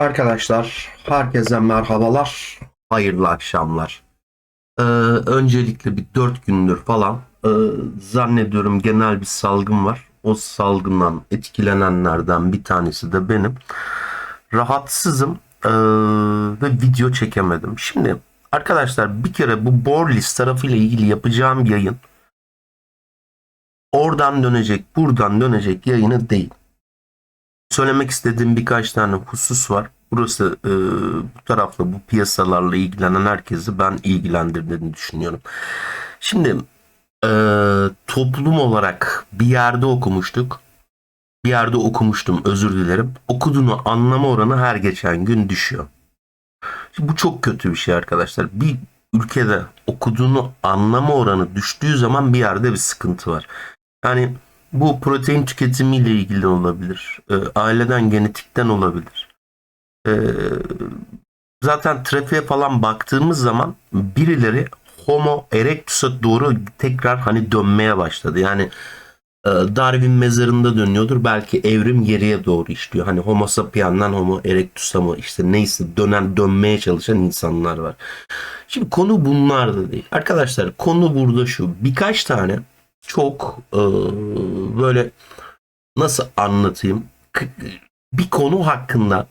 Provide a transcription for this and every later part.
Arkadaşlar, herkese merhabalar, hayırlı akşamlar. Ee, öncelikle bir dört gündür falan e, zannediyorum genel bir salgın var. O salgından etkilenenlerden bir tanesi de benim. Rahatsızım e, ve video çekemedim. Şimdi arkadaşlar bir kere bu Borlis tarafıyla ilgili yapacağım yayın oradan dönecek, buradan dönecek yayını değil söylemek istediğim birkaç tane husus var. Burası e, bu tarafla bu piyasalarla ilgilenen herkesi ben ilgilendirdiğini düşünüyorum. Şimdi e, toplum olarak bir yerde okumuştuk. Bir yerde okumuştum özür dilerim. Okuduğunu anlama oranı her geçen gün düşüyor. Şimdi bu çok kötü bir şey arkadaşlar. Bir ülkede okuduğunu anlama oranı düştüğü zaman bir yerde bir sıkıntı var. Yani bu protein tüketimiyle ilgili olabilir. E, aileden, genetikten olabilir. E, zaten trafiğe falan baktığımız zaman birileri Homo erectus'a doğru tekrar hani dönmeye başladı. Yani e, Darwin mezarında dönüyordur. Belki evrim geriye doğru işliyor. Hani Homo sapiens'den Homo erectus'a mı işte neyse dönen dönmeye çalışan insanlar var. Şimdi konu bunlar da değil. Arkadaşlar konu burada şu. Birkaç tane çok e, böyle nasıl anlatayım bir konu hakkında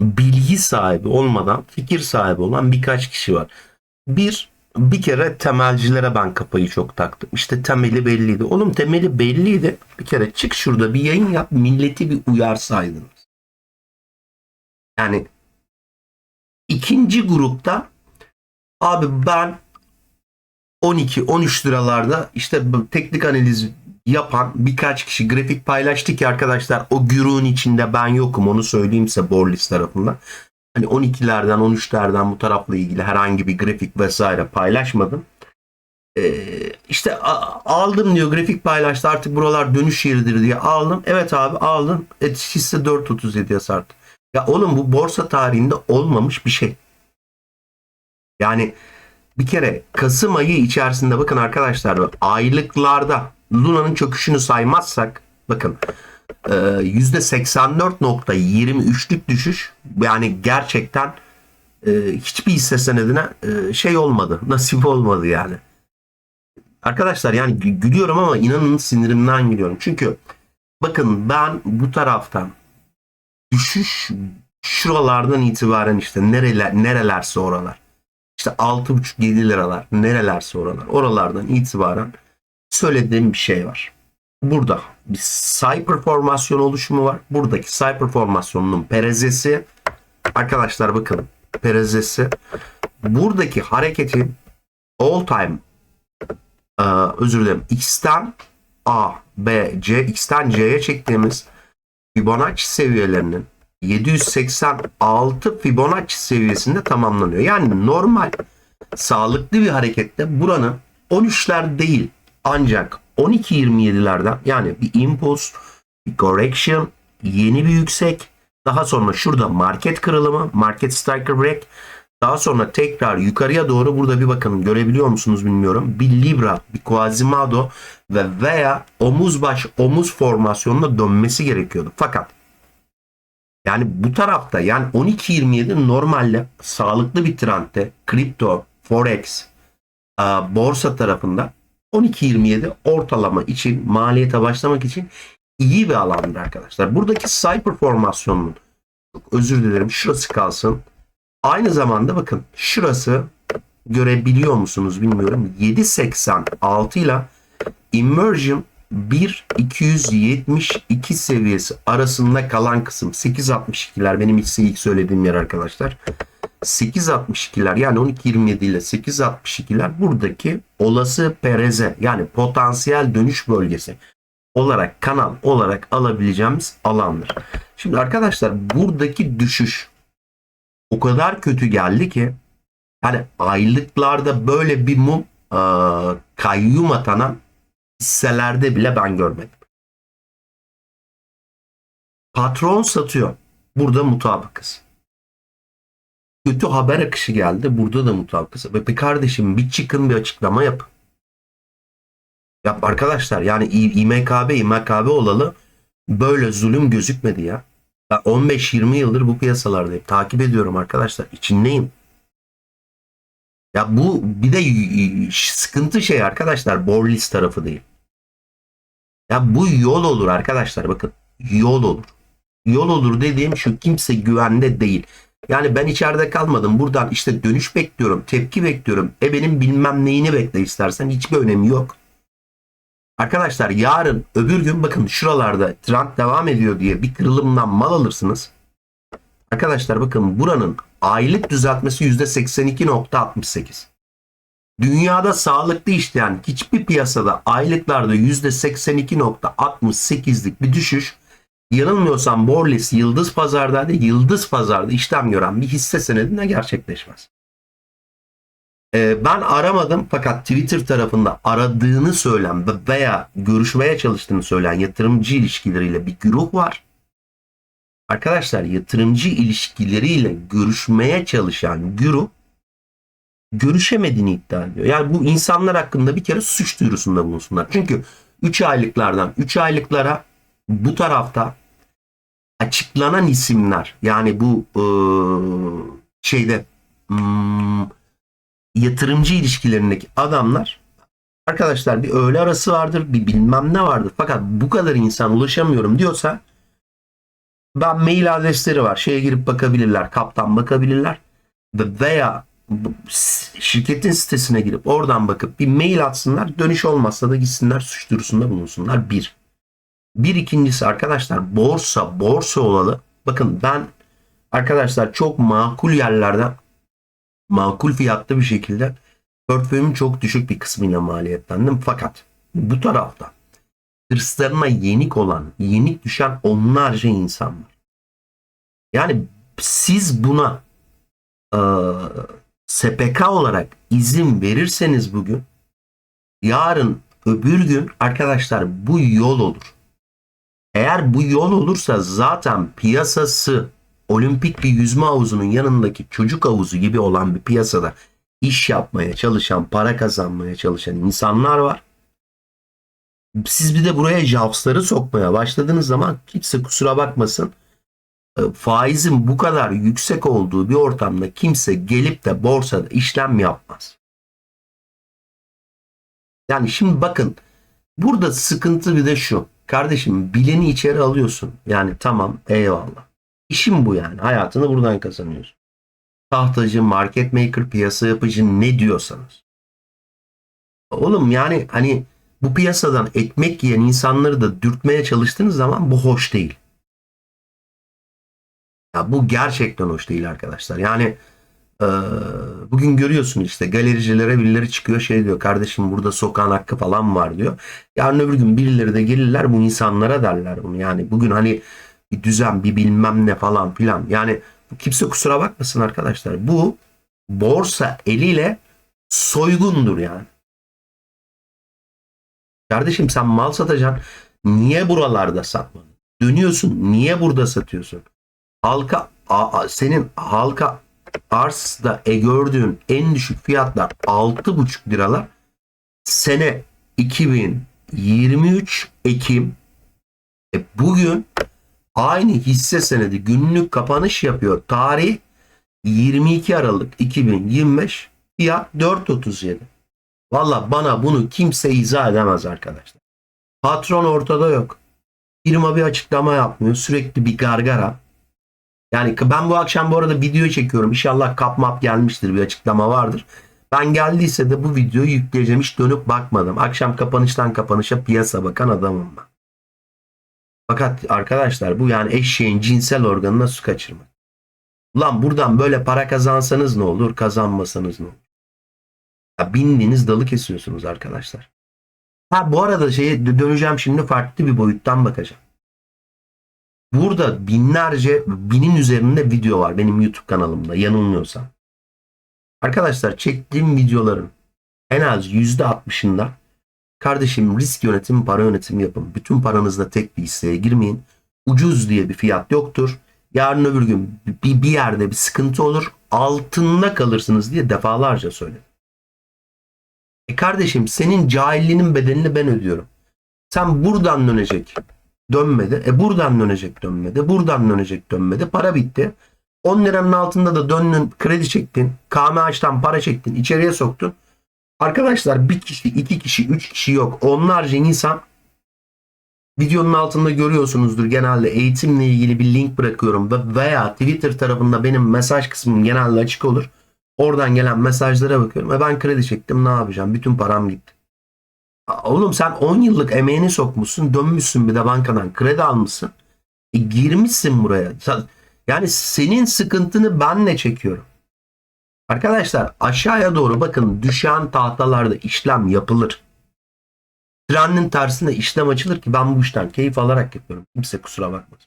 bilgi sahibi olmadan fikir sahibi olan birkaç kişi var. Bir bir kere temelcilere ben kafayı çok taktım. İşte temeli belliydi. Oğlum temeli belliydi. Bir kere çık şurada bir yayın yap milleti bir uyarsaydınız. Yani ikinci grupta abi ben 12-13 liralarda işte teknik analiz yapan birkaç kişi grafik paylaştı ki arkadaşlar o güruğun içinde ben yokum onu söyleyeyim size Borlis tarafından. Hani 12'lerden 13'lerden bu tarafla ilgili herhangi bir grafik vesaire paylaşmadım. Ee, işte aldım diyor grafik paylaştı artık buralar dönüş yeridir diye aldım. Evet abi aldım. Et hisse 4.37'ye sardı. Ya oğlum bu borsa tarihinde olmamış bir şey. Yani bir kere Kasım ayı içerisinde bakın arkadaşlar aylıklarda Luna'nın çöküşünü saymazsak bakın e, %84.23'lük düşüş yani gerçekten e, hiçbir hisse senedine e, şey olmadı nasip olmadı yani. Arkadaşlar yani gü- gülüyorum ama inanın sinirimden gülüyorum. Çünkü bakın ben bu taraftan düşüş şuralardan itibaren işte nereler nerelerse oralar işte 6,5-7 liralar nerelerse oralar oralardan itibaren söylediğim bir şey var. Burada bir cyber formasyon oluşumu var. Buradaki cyber formasyonunun perezesi arkadaşlar bakın perezesi buradaki hareketin all time e, özür dilerim X'ten A, B, C, X'ten C'ye çektiğimiz Fibonacci seviyelerinin 786 Fibonacci seviyesinde tamamlanıyor. Yani normal sağlıklı bir harekette buranın 13'ler değil ancak 12-27'lerden yani bir impuls, bir correction, yeni bir yüksek, daha sonra şurada market kırılımı, market striker break, daha sonra tekrar yukarıya doğru burada bir bakın görebiliyor musunuz bilmiyorum. Bir Libra, bir Quasimodo ve veya omuz baş omuz formasyonuna dönmesi gerekiyordu. Fakat yani bu tarafta yani 12-27 normalde sağlıklı bir trendte kripto, forex, e, borsa tarafında 12-27 ortalama için maliyete başlamak için iyi bir alandır arkadaşlar. Buradaki cyber formasyonunun özür dilerim şurası kalsın. Aynı zamanda bakın şurası görebiliyor musunuz bilmiyorum. 7.86 ile Immersion 1.272 seviyesi arasında kalan kısım 8.62'ler benim ilk ilk söylediğim yer arkadaşlar. 8.62'ler yani 12.27 ile 8.62'ler buradaki olası pereze yani potansiyel dönüş bölgesi olarak kanal olarak alabileceğimiz alandır. Şimdi arkadaşlar buradaki düşüş o kadar kötü geldi ki hani aylıklarda böyle bir mum e, kayyum atanan hisselerde bile ben görmedim. Patron satıyor. Burada mutabıkız. Kötü haber akışı geldi. Burada da mutabıkız. Bir kardeşim bir çıkın bir açıklama yap. Yap arkadaşlar. Yani İMKB, İMKB olalı böyle zulüm gözükmedi ya. Ben 15-20 yıldır bu piyasalardayım. Takip ediyorum arkadaşlar. İçindeyim. Ya bu bir de sıkıntı şey arkadaşlar. Borlis tarafı değil. Ya bu yol olur arkadaşlar. Bakın yol olur. Yol olur dediğim şu kimse güvende değil. Yani ben içeride kalmadım. Buradan işte dönüş bekliyorum. Tepki bekliyorum. E benim bilmem neyini bekle istersen. Hiçbir önemi yok. Arkadaşlar yarın öbür gün bakın şuralarda trend devam ediyor diye bir kırılımdan mal alırsınız. Arkadaşlar bakın buranın aylık düzeltmesi %82.68. Dünyada sağlıklı işleyen hiçbir piyasada aylıklarda %82.68'lik bir düşüş yanılmıyorsam Borlis Yıldız Pazar'da Yıldız Pazar'da işlem gören bir hisse senedinde gerçekleşmez. Ee, ben aramadım fakat Twitter tarafında aradığını söyleyen veya görüşmeye çalıştığını söyleyen yatırımcı ilişkileriyle bir güruh var. Arkadaşlar yatırımcı ilişkileriyle görüşmeye çalışan güruh görüşemediğini iddia ediyor. Yani bu insanlar hakkında bir kere suç duyurusunda bulunsunlar. Çünkü 3 aylıklardan 3 aylıklara bu tarafta açıklanan isimler yani bu ıı, şeyde hmm, yatırımcı ilişkilerindeki adamlar arkadaşlar bir öğle arası vardır bir bilmem ne vardır fakat bu kadar insan ulaşamıyorum diyorsa ben mail adresleri var şeye girip bakabilirler kaptan bakabilirler ve veya şirketin sitesine girip oradan bakıp bir mail atsınlar dönüş olmazsa da gitsinler suç duyurusunda bulunsunlar bir. Bir ikincisi arkadaşlar borsa borsa olalı bakın ben arkadaşlar çok makul yerlerden makul fiyatlı bir şekilde portföyümün çok düşük bir kısmıyla maliyetlendim. Fakat bu tarafta hırslarına yenik olan, yenik düşen onlarca insan var. Yani siz buna e, SPK olarak izin verirseniz bugün yarın öbür gün arkadaşlar bu yol olur. Eğer bu yol olursa zaten piyasası olimpik bir yüzme havuzunun yanındaki çocuk havuzu gibi olan bir piyasada iş yapmaya çalışan, para kazanmaya çalışan insanlar var. Siz bir de buraya javsları sokmaya başladığınız zaman kimse kusura bakmasın faizin bu kadar yüksek olduğu bir ortamda kimse gelip de borsada işlem yapmaz. Yani şimdi bakın burada sıkıntı bir de şu. Kardeşim bileni içeri alıyorsun. Yani tamam eyvallah. İşim bu yani. Hayatını buradan kazanıyorsun. Tahtacı, market maker, piyasa yapıcı ne diyorsanız. Oğlum yani hani bu piyasadan ekmek yiyen insanları da dürtmeye çalıştığınız zaman bu hoş değil. Ya bu gerçekten hoş değil arkadaşlar. Yani e, bugün görüyorsun işte galericilere birileri çıkıyor şey diyor kardeşim burada sokağın hakkı falan var diyor. Yarın öbür gün birileri de gelirler bu insanlara derler bunu. Yani bugün hani bir düzen bir bilmem ne falan filan. Yani kimse kusura bakmasın arkadaşlar. Bu borsa eliyle soygundur yani. Kardeşim sen mal satacaksın. Niye buralarda satmadın? Dönüyorsun. Niye burada satıyorsun? Halka a- senin halka arzda e gördüğün en düşük fiyatlar 6,5 liralar. Sene 2023 Ekim e bugün aynı hisse senedi günlük kapanış yapıyor. Tarih 22 Aralık 2025 fiyat 4.37. Valla bana bunu kimse izah edemez arkadaşlar. Patron ortada yok. Firma bir açıklama yapmıyor. Sürekli bir gargara. Yani ben bu akşam bu arada video çekiyorum. İnşallah kapmap gelmiştir. Bir açıklama vardır. Ben geldiyse de bu videoyu yükleyeceğim. Hiç dönüp bakmadım. Akşam kapanıştan kapanışa piyasa bakan adamım ben. Fakat arkadaşlar bu yani eşeğin cinsel organına su kaçırmak. Ulan buradan böyle para kazansanız ne olur, kazanmasanız ne olur? Ya bindiğiniz dalı kesiyorsunuz arkadaşlar. Ha bu arada şeye dö- döneceğim şimdi farklı bir boyuttan bakacağım. Burada binlerce, binin üzerinde video var benim YouTube kanalımda yanılmıyorsam. Arkadaşlar çektiğim videoların en az %60'ında kardeşim risk yönetimi, para yönetimi yapın. Bütün paranızla tek bir hisseye girmeyin. Ucuz diye bir fiyat yoktur. Yarın öbür gün bir, bir yerde bir sıkıntı olur. Altında kalırsınız diye defalarca söyledim. E kardeşim senin cahilliğinin bedelini ben ödüyorum. Sen buradan dönecek Dönmedi. E buradan dönecek dönmedi. Buradan dönecek dönmedi. Para bitti. 10 liranın altında da döndün kredi çektin. KMH'dan para çektin. içeriye soktun. Arkadaşlar bir kişi, iki kişi, üç kişi yok. Onlarca insan videonun altında görüyorsunuzdur. Genelde eğitimle ilgili bir link bırakıyorum ve veya Twitter tarafında benim mesaj kısmım genelde açık olur. Oradan gelen mesajlara bakıyorum. E ben kredi çektim ne yapacağım? Bütün param gitti. Oğlum sen 10 yıllık emeğini sokmuşsun. Dönmüşsün bir de bankadan kredi almışsın. E, girmişsin buraya. Yani senin sıkıntını ben ne çekiyorum? Arkadaşlar aşağıya doğru bakın düşen tahtalarda işlem yapılır. Trenin tersinde işlem açılır ki ben bu işten keyif alarak yapıyorum. Kimse kusura bakmasın.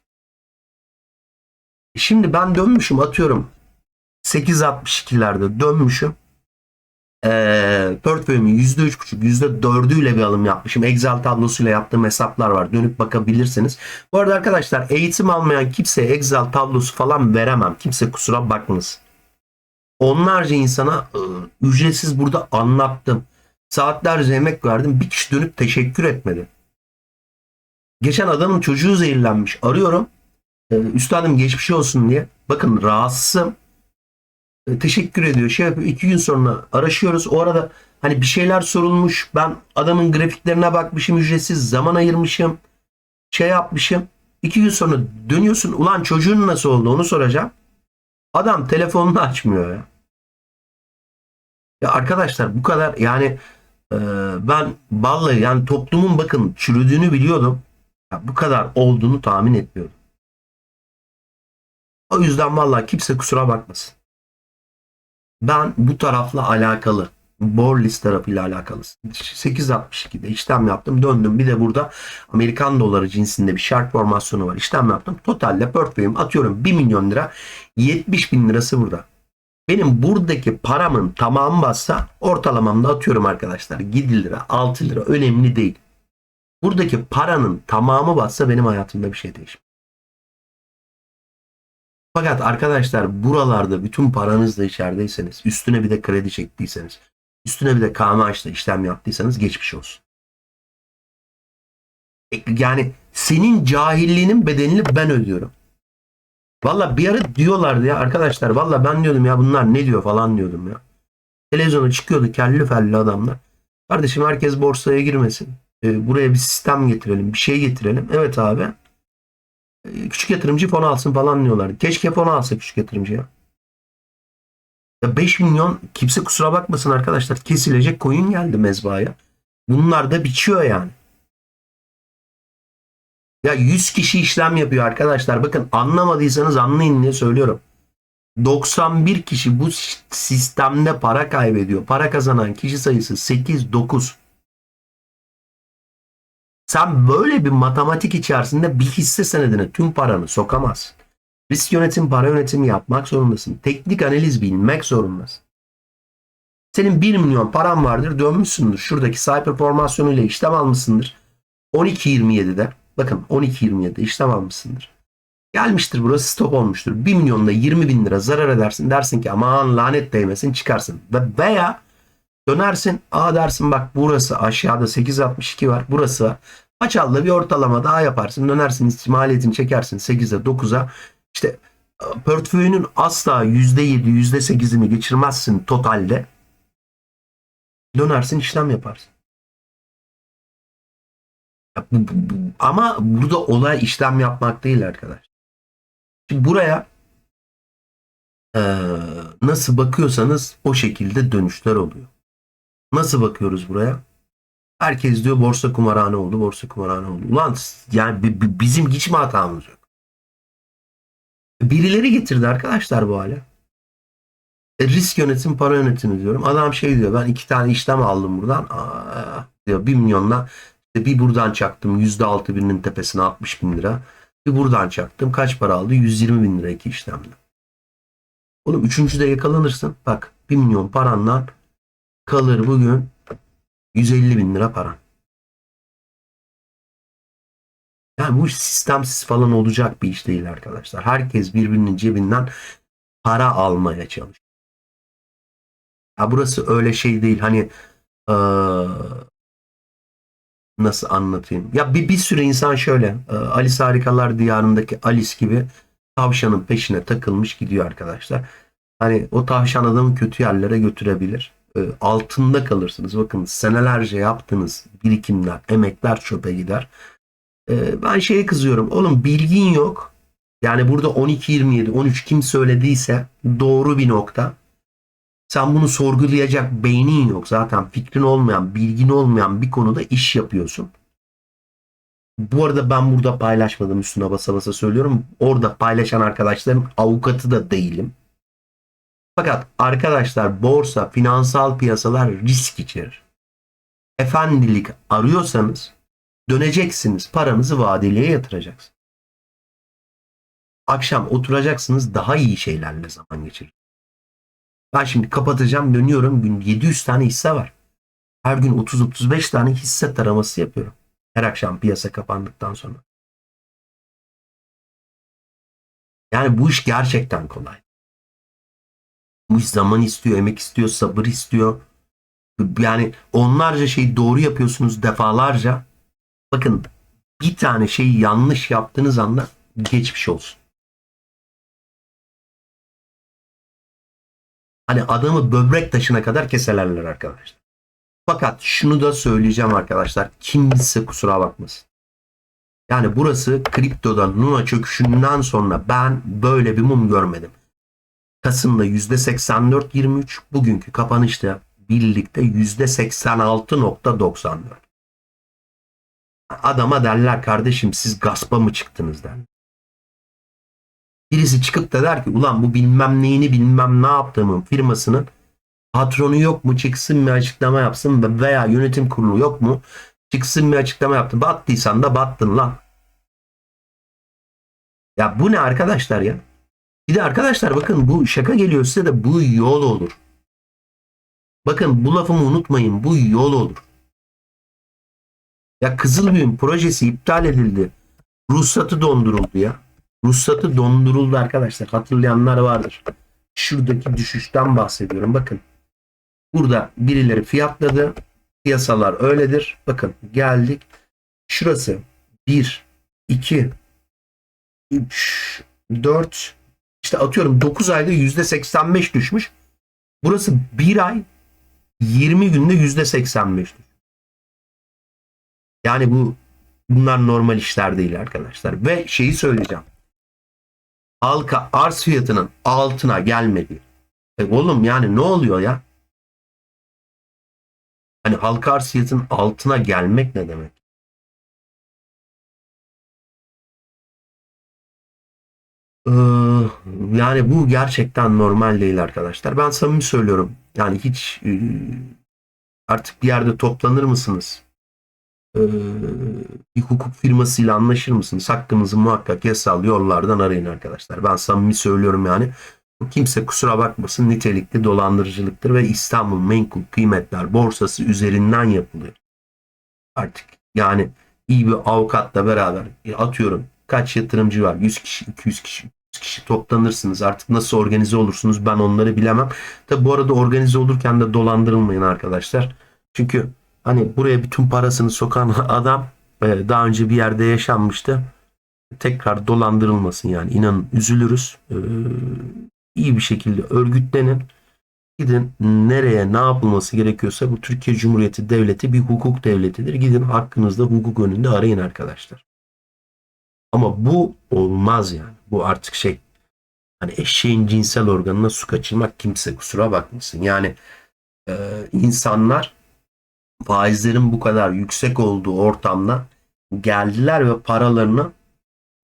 Şimdi ben dönmüşüm atıyorum 8.62'lerde dönmüşüm. Ee, portföyümün %3.5 %4'üyle bir alım yapmışım. Excel tablosuyla yaptığım hesaplar var. Dönüp bakabilirsiniz. Bu arada arkadaşlar eğitim almayan kimseye Excel tablosu falan veremem. Kimse kusura bakmasın. Onlarca insana e, ücretsiz burada anlattım. Saatlerce emek verdim. Bir kişi dönüp teşekkür etmedi. Geçen adamın çocuğu zehirlenmiş. Arıyorum. E, üstadım geçmiş olsun diye. Bakın rahatsızım. E, teşekkür ediyor. Şey yapıyor. İki gün sonra araşıyoruz. O arada hani bir şeyler sorulmuş. Ben adamın grafiklerine bakmışım. Ücretsiz zaman ayırmışım. Şey yapmışım. İki gün sonra dönüyorsun. Ulan çocuğun nasıl oldu onu soracağım. Adam telefonunu açmıyor ya. Ya arkadaşlar bu kadar yani e, ben vallahi yani toplumun bakın çürüdüğünü biliyordum. Ya bu kadar olduğunu tahmin etmiyordum. O yüzden vallahi kimse kusura bakmasın. Ben bu tarafla alakalı. Borlis tarafıyla alakalı. 8.62'de işlem yaptım. Döndüm. Bir de burada Amerikan doları cinsinde bir şart formasyonu var. İşlem yaptım. Totalde portföyüm atıyorum 1 milyon lira. 70 bin lirası burada. Benim buradaki paramın tamamı bassa ortalamamda atıyorum arkadaşlar. 7 lira 6 lira önemli değil. Buradaki paranın tamamı bassa benim hayatımda bir şey değişmez. Fakat arkadaşlar buralarda bütün paranızla içerideyseniz, üstüne bir de kredi çektiyseniz, üstüne bir de KMH'la işlem yaptıysanız geçmiş olsun. E, Yani senin cahilliğinin bedelini ben ödüyorum. Valla bir ara diyorlardı ya arkadaşlar valla ben diyordum ya bunlar ne diyor falan diyordum ya. Televizyona çıkıyordu kelli felli adamlar. Kardeşim herkes borsaya girmesin. E, buraya bir sistem getirelim, bir şey getirelim. Evet abi. E, küçük yatırımcı fon alsın falan diyorlardı. Keşke fon alsa küçük yatırımcı ya. Ya 5 milyon kimse kusura bakmasın arkadaşlar kesilecek koyun geldi mezbaya. Bunlar da biçiyor yani. Ya 100 kişi işlem yapıyor arkadaşlar. Bakın anlamadıysanız anlayın diye söylüyorum. 91 kişi bu sistemde para kaybediyor. Para kazanan kişi sayısı 8-9. Sen böyle bir matematik içerisinde bir hisse senedine tüm paranı sokamazsın. Risk yönetim, para yönetimi yapmak zorundasın. Teknik analiz bilmek zorundasın. Senin 1 milyon paran vardır dönmüşsündür. Şuradaki Cyper formasyonuyla işlem almışsındır. 12.27'de bakın 12.27'de işlem almışsındır. Gelmiştir burası stop olmuştur. 1 milyonda 20 bin lira zarar edersin. Dersin ki aman lanet değmesin çıkarsın. Ve veya dönersin aa dersin bak burası aşağıda 8.62 var. Burası Paçal'da bir ortalama daha yaparsın. Dönersin maliyetini çekersin 8'e 9'a. İşte portföyünün asla %7 %8'ini geçirmezsin totalde. Dönersin işlem yaparsın. Ama burada olay işlem yapmak değil arkadaş. Şimdi buraya eee, nasıl bakıyorsanız o şekilde dönüşler oluyor. Nasıl bakıyoruz buraya? Herkes diyor borsa kumarhane oldu, borsa kumarhane oldu. Ulan yani bi- bi- bizim hiç mi hatamız yok? Birileri getirdi arkadaşlar bu hale. E, risk yönetim, para yönetimi diyorum. Adam şey diyor ben iki tane işlem aldım buradan. Aa, diyor bir milyonla bir buradan çaktım yüzde altı birinin tepesine 60 bin lira. Bir buradan çaktım. Kaç para aldı? 120 bin lira iki işlemde. Oğlum üçüncüde yakalanırsın. Bak 1 milyon parandan kalır bugün 150 bin lira paran. Yani bu sistemsiz falan olacak bir iş değil arkadaşlar. Herkes birbirinin cebinden para almaya çalışıyor. Ya burası öyle şey değil. Hani eee, nasıl anlatayım? Ya bir, bir sürü insan şöyle e, Alice Harikalar Diyarı'ndaki Alice gibi tavşanın peşine takılmış gidiyor arkadaşlar. Hani o tavşan adamı kötü yerlere götürebilir. E, altında kalırsınız. Bakın senelerce yaptığınız birikimler, emekler çöpe gider. E, ben şeye kızıyorum. Oğlum bilgin yok. Yani burada 12-27, 13 kim söylediyse doğru bir nokta. Sen bunu sorgulayacak beynin yok. Zaten fikrin olmayan, bilgin olmayan bir konuda iş yapıyorsun. Bu arada ben burada paylaşmadım üstüne basa basa söylüyorum. Orada paylaşan arkadaşların avukatı da değilim. Fakat arkadaşlar borsa, finansal piyasalar risk içerir. Efendilik arıyorsanız döneceksiniz. Paranızı vadeliye yatıracaksınız. Akşam oturacaksınız daha iyi şeylerle zaman geçirir. Ben şimdi kapatacağım dönüyorum gün 700 tane hisse var. Her gün 30-35 tane hisse taraması yapıyorum. Her akşam piyasa kapandıktan sonra. Yani bu iş gerçekten kolay. Bu zaman istiyor, emek istiyor, sabır istiyor. Yani onlarca şeyi doğru yapıyorsunuz defalarca. Bakın bir tane şeyi yanlış yaptığınız anda geçmiş olsun. Hani adamı böbrek taşına kadar keselerler arkadaşlar. Fakat şunu da söyleyeceğim arkadaşlar. Kimse kusura bakmasın. Yani burası kriptoda Luna çöküşünden sonra ben böyle bir mum görmedim. Kasım'da %84.23 bugünkü kapanışta birlikte %86.94. Adama derler kardeşim siz gaspa mı çıktınız der. Birisi çıkıp da der ki ulan bu bilmem neyini bilmem ne yaptığımın firmasının patronu yok mu çıksın bir açıklama yapsın veya yönetim kurulu yok mu çıksın bir açıklama yaptın. Battıysan da battın lan. Ya bu ne arkadaşlar ya? Bir de arkadaşlar bakın bu şaka geliyor size de bu yol olur. Bakın bu lafımı unutmayın bu yol olur. Ya Kızılbüyün projesi iptal edildi. Ruhsatı donduruldu ya. Ruhsatı donduruldu arkadaşlar. Hatırlayanlar vardır. Şuradaki düşüşten bahsediyorum. Bakın. Burada birileri fiyatladı. Piyasalar öyledir. Bakın geldik. Şurası 1, 2, 3, 4, işte atıyorum 9 ayda %85 düşmüş. Burası 1 ay 20 günde %85 düşmüş. Yani bu bunlar normal işler değil arkadaşlar. Ve şeyi söyleyeceğim. Halka arz fiyatının altına gelmedi. E oğlum yani ne oluyor ya? Hani halka arz fiyatının altına gelmek ne demek? Ee, yani bu gerçekten normal değil arkadaşlar. Ben samimi söylüyorum. Yani hiç e, artık bir yerde toplanır mısınız? Ee, bir hukuk firmasıyla anlaşır mısınız? Hakkınızı muhakkak yasal yollardan arayın arkadaşlar. Ben samimi söylüyorum yani. Kimse kusura bakmasın nitelikli dolandırıcılıktır ve İstanbul Menkul Kıymetler Borsası üzerinden yapılıyor. Artık yani iyi bir avukatla beraber atıyorum kaç yatırımcı var? 100 kişi, 200 kişi, 100 kişi toplanırsınız. Artık nasıl organize olursunuz ben onları bilemem. Tabi bu arada organize olurken de dolandırılmayın arkadaşlar. Çünkü hani buraya bütün parasını sokan adam e, daha önce bir yerde yaşanmıştı. Tekrar dolandırılmasın yani. İnanın üzülürüz. Ee, iyi bir şekilde örgütlenin. Gidin nereye ne yapılması gerekiyorsa bu Türkiye Cumhuriyeti Devleti bir hukuk devletidir. Gidin hakkınızda hukuk önünde arayın arkadaşlar. Ama bu olmaz yani. Bu artık şey hani eşeğin cinsel organına su kaçırmak kimse kusura bakmasın. Yani e, insanlar faizlerin bu kadar yüksek olduğu ortamda geldiler ve paralarını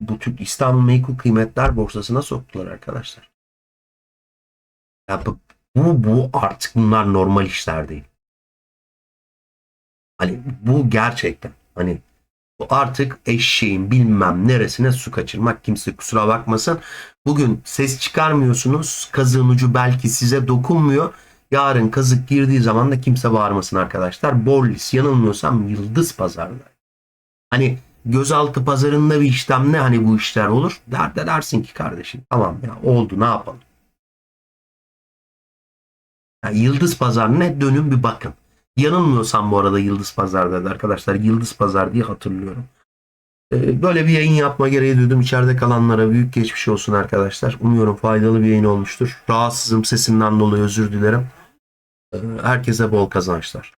bu Türk İstanbul Menkul Kıymetler Borsası'na soktular arkadaşlar. Ya bu, bu, artık bunlar normal işler değil. Hani bu gerçekten hani artık eşeğin bilmem neresine su kaçırmak kimse kusura bakmasın. Bugün ses çıkarmıyorsunuz. Kazığın ucu belki size dokunmuyor. Yarın kazık girdiği zaman da kimse bağırmasın arkadaşlar. Borlis yanılmıyorsam yıldız pazarda. Hani gözaltı pazarında bir işlem ne hani bu işler olur? Der de dersin ki kardeşim tamam ya oldu ne yapalım. Yani yıldız pazar ne dönün bir bakın. Yanılmıyorsam bu arada Yıldız Pazar'da arkadaşlar. Yıldız Pazar diye hatırlıyorum. Ee, Böyle bir yayın yapma gereği duydum. İçeride kalanlara büyük geçmiş olsun arkadaşlar. Umuyorum faydalı bir yayın olmuştur. Rahatsızım sesimden dolayı özür dilerim. Ee, Herkese bol kazançlar.